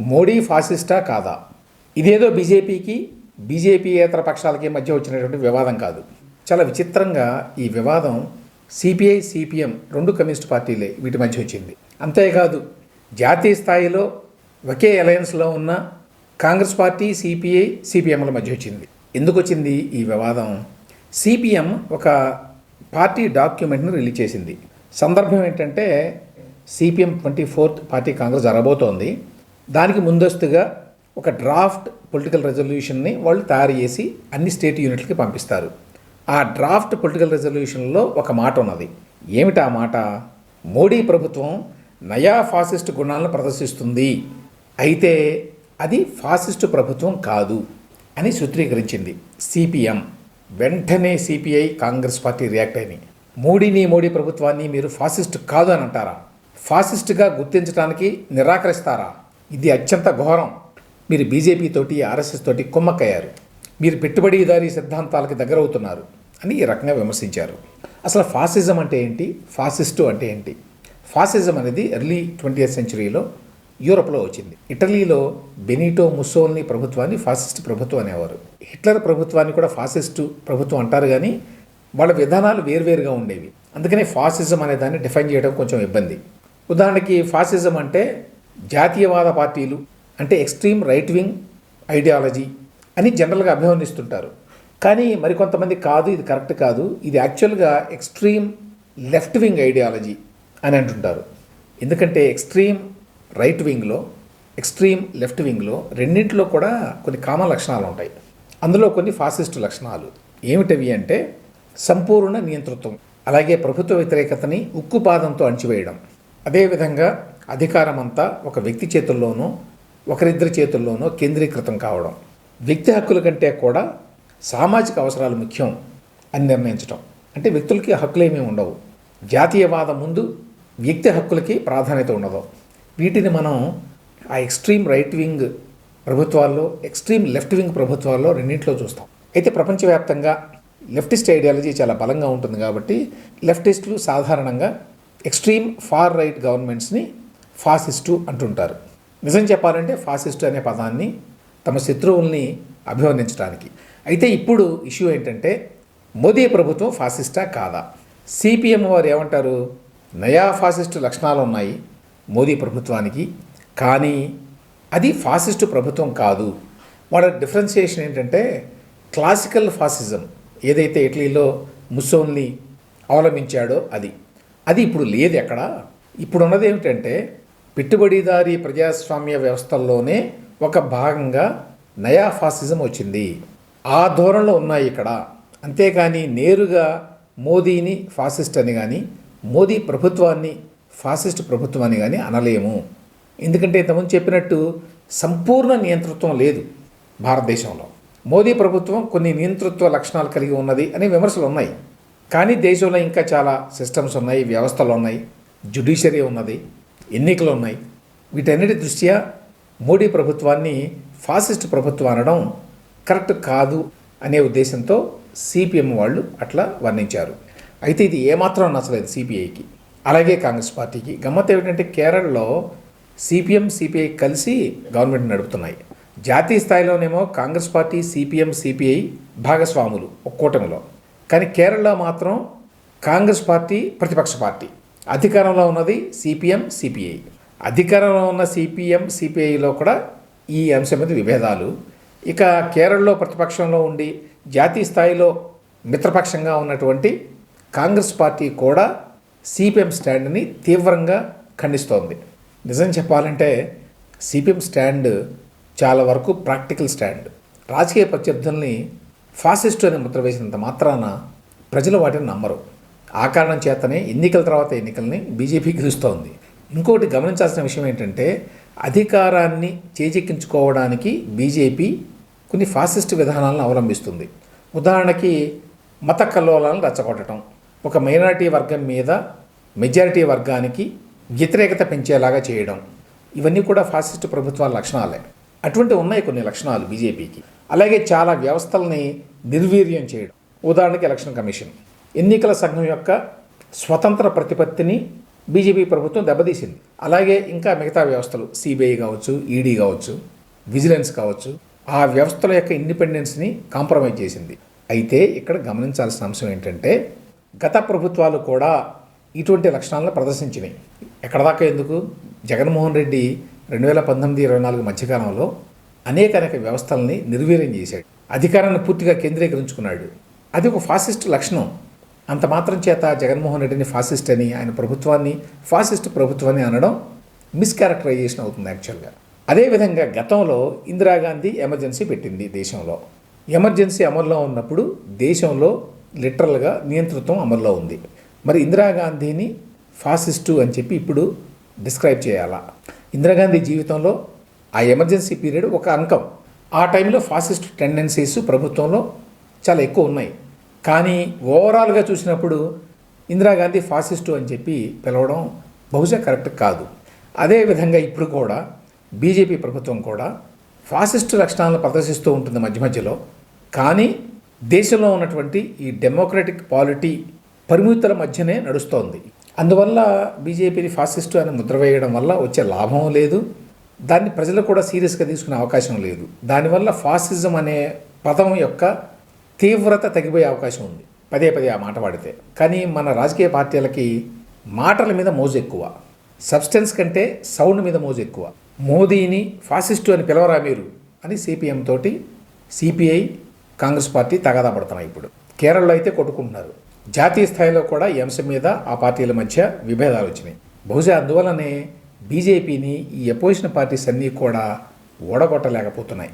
మోడీ ఫాసిస్టా కాదా? ఇదేదో బీజేపీకి బీజేపీయేతర పక్షాలకి మధ్య వచ్చినటువంటి వివాదం కాదు. చాలా విచిత్రంగా ఈ వివాదం సిపిఐ సిపిఎం రెండు కమ్యూనిస్ట్ పార్టీలే వీటి మధ్య వచ్చింది. అంతేకాదు జాతీయ స్థాయిలో ఒకే అలయన్స్లో ఉన్న కాంగ్రెస్ పార్టీ సిపిఐ సిపిఎంల మధ్య వచ్చింది. ఎందుకు వచ్చింది ఈ వివాదం? సిపిఎం ఒక పార్టీ డాక్యుమెంట్ని రిలీజ్ చేసింది. సందర్భం ఏంటంటే CPM twenty fourth party congress జరగబోతోంది. దానికి ముందస్తుగా ఒక డ్రాఫ్ట్ పొలిటికల్ రెజల్యూషన్ని వాళ్ళు తయారు చేసి అన్ని స్టేట్ యూనిట్లకి పంపిస్తారు. ఆ డ్రాఫ్ట్ పొలిటికల్ రెజల్యూషన్లో ఒక మాట ఉన్నది. ఏమిటి ఆ మాట? మోడీ ప్రభుత్వం నయా ఫాసిస్ట్ గుణాలను ప్రదర్శిస్తుంది. అయితే అది ఫాసిస్టు ప్రభుత్వం కాదు అని సూత్రీకరించింది సిపిఎం. వెంటనే సిపిఐ కాంగ్రెస్ పార్టీ రియాక్ట్ అయినాయి. మోడీని మోడీ ప్రభుత్వాన్ని మీరు ఫాసిస్ట్ కాదు అని అంటారా? ఫాసిస్ట్గా గుర్తించడానికి నిరాకరిస్తారా? ఇది అత్యంత ఘోరం. మీరు బీజేపీ తోటి ఆర్ఎస్ఎస్ తోటి కుమ్మక్కయ్యారు. మీరు పెట్టుబడిదారీ సిద్ధాంతాలకి దగ్గరవుతున్నారు అని ఈ రకంగా విమర్శించారు. అసలు ఫాసిజం అంటే ఏంటి? ఫాసిస్టు అంటే ఏంటి? ఫాసిజం అనేది ఎర్లీ ట్వంటీ సెంచురీలో యూరప్లో వచ్చింది. ఇటలీలో బెనిటో ముసోల్ని ప్రభుత్వాన్ని ఫాసిస్ట్ ప్రభుత్వం అనేవారు. హిట్లర్ ప్రభుత్వాన్ని కూడా ఫాసిస్టు ప్రభుత్వం అంటారు కానీ వాళ్ళ విధానాలు వేరువేరుగా ఉండేవి. అందుకనే ఫాసిజం అనే దాన్ని డిఫైన్ చేయడం కొంచెం ఇబ్బంది. ఉదాహరణకి ఫాసిజం అంటే జాతీయవాద పార్టీలు అంటే ఎక్స్ట్రీమ్ రైట్ వింగ్ ఐడియాలజీ అని జనరల్గా అభివర్ణిస్తుంటారు. కానీ మరికొంతమంది కాదు ఇది కరెక్ట్ కాదు. ఇది యాక్చువల్గా ఎక్స్ట్రీమ్ లెఫ్ట్ వింగ్ ఐడియాలజీ అని అంటుంటారు. ఎందుకంటే ఎక్స్ట్రీమ్ రైట్ వింగ్లో ఎక్స్ట్రీమ్ లెఫ్ట్ వింగ్లో రెండింటిలో కూడా కొన్ని కామన్ లక్షణాలు ఉంటాయి. అందులో కొన్ని ఫాసిస్ట్ లక్షణాలు. ఏమిటవి అంటే సంపూర్ణ నియంతృత్వం అలాగే ప్రభుత్వ వ్యతిరేకతని ఉక్కుపాదంతో అణచివేయడం. అదేవిధంగా అధికారం అంతా ఒక వ్యక్తి చేతుల్లోనో ఒకరిద్దరి చేతుల్లోనో కేంద్రీకృతం కావడం. వ్యక్తి హక్కుల కంటే కూడా సామాజిక అవసరాలు ముఖ్యం అని నిర్ణయించడం అంటే వ్యక్తులకి హక్కులు ఏమీ ఉండవు. జాతీయవాదం ముందు వ్యక్తి హక్కులకి ప్రాధాన్యత ఉండదు. వీటిని మనం ఆ ఎక్స్ట్రీమ్ రైట్ వింగ్ ప్రభుత్వాల్లో ఎక్స్ట్రీమ్ లెఫ్ట్ వింగ్ ప్రభుత్వాల్లో రెండింటిలో చూస్తాం. అయితే ప్రపంచవ్యాప్తంగా లెఫ్టిస్ట్ ఐడియాలజీ చాలా బలంగా ఉంటుంది కాబట్టి లెఫ్టిస్టులు సాధారణంగా ఎక్స్ట్రీమ్ ఫార్ రైట్ గవర్నమెంట్స్ని ఫాసిస్టు అంటుంటారు. నిజం చెప్పాలంటే ఫాసిస్టు అనే పదాన్ని తమ శత్రువుల్ని అభివర్ణించడానికి. అయితే ఇప్పుడు ఇష్యూ ఏంటంటే మోదీ ప్రభుత్వం ఫాసిస్టా కాదా? సిపిఎం వారు ఏమంటారు? నయా ఫాసిస్టు లక్షణాలు ఉన్నాయి మోదీ ప్రభుత్వానికి. కానీ అది ఫాసిస్టు ప్రభుత్వం కాదు. వాళ్ళ డిఫరెన్సియేషన్ ఏంటంటే క్లాసికల్ ఫాసిజం. ఏదైతే ఇటలీలో ముసోల్ని అవలంబించాడో అది. అది ఇప్పుడు లేదు ఎక్కడ? ఇప్పుడు ఉన్నది ఏమిటంటే పెట్టుబడిదారీ ప్రజాస్వామ్య వ్యవస్థల్లోనే ఒక భాగంగా నయా ఫాసిజం వచ్చింది. ఆ ధోరణిలో ఉన్నాయి ఇక్కడ. అంతేకాని నేరుగా మోదీని ఫాసిస్ట్ అని కానీ మోదీ ప్రభుత్వాన్ని ఫాసిస్ట్ ప్రభుత్వం అని కానీ అనలేము. ఎందుకంటే ఇంతకుముందు చెప్పినట్టు సంపూర్ణ నియంతృత్వం లేదు భారతదేశంలో. మోదీ ప్రభుత్వం కొన్ని నియంతృత్వ లక్షణాలు కలిగి ఉన్నది అనే విమర్శలు ఉన్నాయి. కానీ దేశంలో ఇంకా చాలా సిస్టమ్స్ ఉన్నాయి వ్యవస్థలు ఉన్నాయి జ్యుడిషియరీ ఉన్నది ఎన్నికలు ఉన్నాయి వీటన్నిటి దృష్ట్యా మోడీ ప్రభుత్వాన్ని ఫాసిస్ట్ ప్రభుత్వం అనడం కరెక్ట్ కాదు అనే ఉద్దేశంతో సిపిఎం వాళ్ళు అట్లా వర్ణించారు. అయితే ఇది ఏమాత్రం నచ్చలేదు సిపిఐకి. అలాగే కాంగ్రెస్ పార్టీకి. గమ్మత్ ఏమిటంటే కేరళలో సిపిఎం సిపిఐ కలిసి గవర్నమెంట్ నడుపుతున్నాయి. జాతీయ స్థాయిలోనేమో కాంగ్రెస్ పార్టీ సిపిఎం సిపిఐ భాగస్వాములు ఒక కూటమిలో కానీ కేరళలో మాత్రం కాంగ్రెస్ పార్టీ ప్రతిపక్ష పార్టీ. అధికారంలో ఉన్నది సిపిఎం సిపిఐ అధికారంలో ఉన్న సిపిఎం సిపిఐలో కూడా ఈ అంశం మీద విభేదాలు. ఇక కేరళలో ప్రతిపక్షంలో ఉండి జాతీయ స్థాయిలో మిత్రపక్షంగా ఉన్నటువంటి కాంగ్రెస్ పార్టీ కూడా సిపిఎం స్టాండ్ని తీవ్రంగా ఖండిస్తోంది. నిజం చెప్పాలంటే సిపిఎం స్టాండ్ చాలా వరకు ప్రాక్టికల్ స్టాండ్. రాజకీయ ప్రత్యర్థుల్ని ఫాసిస్టు అని ముద్ర వేసినంత మాత్రాన ప్రజలు వాటిని నమ్మరు. ఆ కారణం చేతనే ఎన్నికల తర్వాత ఎన్నికల్ని బీజేపీ గెలుస్తోంది. ఇంకోటి గమనించాల్సిన విషయం ఏంటంటే అధికారాన్ని చేజెక్కించుకోవడానికి బీజేపీ కొన్ని ఫాసిస్ట్ విధానాలను అవలంబిస్తుంది. ఉదాహరణకి మత కల్లోలాలను రచ్చగొట్టడం. ఒక మైనారిటీ వర్గం మీద మెజారిటీ వర్గానికి వ్యతిరేకత పెంచేలాగా చేయడం. ఇవన్నీ కూడా ఫాసిస్ట్ ప్రభుత్వాల లక్షణాలే. అటువంటి ఉన్నాయి కొన్ని లక్షణాలు బీజేపీకి. అలాగే చాలా వ్యవస్థల్ని నిర్వీర్యం చేయడం. ఉదాహరణకి ఎలక్షన్ కమిషన్. ఎన్నికల సంఘం యొక్క స్వతంత్ర ప్రతిపత్తిని బీజేపీ ప్రభుత్వం దెబ్బతీసింది. అలాగే ఇంకా మిగతా వ్యవస్థలు సిబిఐ కావచ్చు ఈడీ కావచ్చు విజిలెన్స్ కావచ్చు ఆ వ్యవస్థల యొక్క ఇండిపెండెన్స్ని కాంప్రమైజ్ చేసింది. అయితే ఇక్కడ గమనించాల్సిన అంశం ఏంటంటే గత ప్రభుత్వాలు కూడా ఇటువంటి లక్షణాలను ప్రదర్శించినాయి. ఎక్కడదాకా ఎందుకు? జగన్మోహన్ రెడ్డి రెండు వేల పంతొమ్మిది ఇరవై నాలుగు మధ్యకాలంలో అనేక అనేక వ్యవస్థల్ని నిర్వీర్యం చేశాడు. అధికారాన్ని పూర్తిగా కేంద్రీకరించుకున్నాడు. అది ఒక ఫాసిస్ట్ లక్షణం. అంత మాత్రం చేత జగన్మోహన్ రెడ్డిని ఫాసిస్ట్ అని ఆయన ప్రభుత్వాన్ని ఫాసిస్ట్ ప్రభుత్వాన్ని అనడం మిస్క్యారెక్టరైజేషన్ అవుతుంది యాక్చువల్గా అదేవిధంగా గతంలో ఇందిరాగాంధీ ఎమర్జెన్సీ పెట్టింది దేశంలో. ఎమర్జెన్సీ అమల్లో ఉన్నప్పుడు దేశంలో లిటరల్గా నియంతృత్వం అమల్లో ఉంది. మరి ఇందిరాగాంధీని ఫాసిస్టు అని చెప్పి ఇప్పుడు డిస్క్రైబ్ చేయాలా? ఇందిరాగాంధీ జీవితంలో ఆ ఎమర్జెన్సీ పీరియడ్ ఒక అంకం. ఆ టైంలో ఫాసిస్ట్ టెండెన్సీస్ ప్రభుత్వంలో చాలా ఎక్కువ ఉన్నాయి. కానీ ఓవరాల్గా చూసినప్పుడు ఇందిరాగాంధీ ఫాసిస్టు అని చెప్పి పిలవడం బహుశా కరెక్ట్ కాదు. అదేవిధంగా ఇప్పుడు కూడా బీజేపీ ప్రభుత్వం కూడా ఫాసిస్టు లక్షణాలను ప్రదర్శిస్తూ ఉంటుంది మధ్య మధ్యలో. కానీ దేశంలో ఉన్నటువంటి ఈ డెమోక్రటిక్ పాలిటీ పరిమితుల మధ్యనే నడుస్తోంది. అందువల్ల బీజేపీని ఫాసిస్టు అని ముద్ర వేయడం వల్ల వచ్చే లాభం లేదు. దాన్ని ప్రజలు కూడా సీరియస్గా తీసుకునే అవకాశం లేదు. దానివల్ల ఫాసిజం అనే పదం యొక్క తీవ్రత తగ్గిపోయే అవకాశం ఉంది. పదే పదే ఆ మాట వాడితే. కానీ మన రాజకీయ పార్టీలకి మాటల మీద మోజు ఎక్కువ. సబ్స్టెన్స్ కంటే సౌండ్ మీద మోజు ఎక్కువ. మోదీని ఫాసిస్టు అని పిలవరా మీరు? అని సిపిఎం తోటి సిపిఐ కాంగ్రెస్ పార్టీ తగాదా పడుతున్నాయి ఇప్పుడు. కేరళలో అయితే కొట్టుకుంటున్నారు. జాతీయ స్థాయిలో కూడా ఈ అంశం మీద ఆ పార్టీల మధ్య విభేదాలు వచ్చినాయి. బహుశా అందువలనే బీజేపీని ఈ అపోజిషన్ పార్టీస్ అన్నీ కూడా ఓడగొట్టలేకపోతున్నాయి.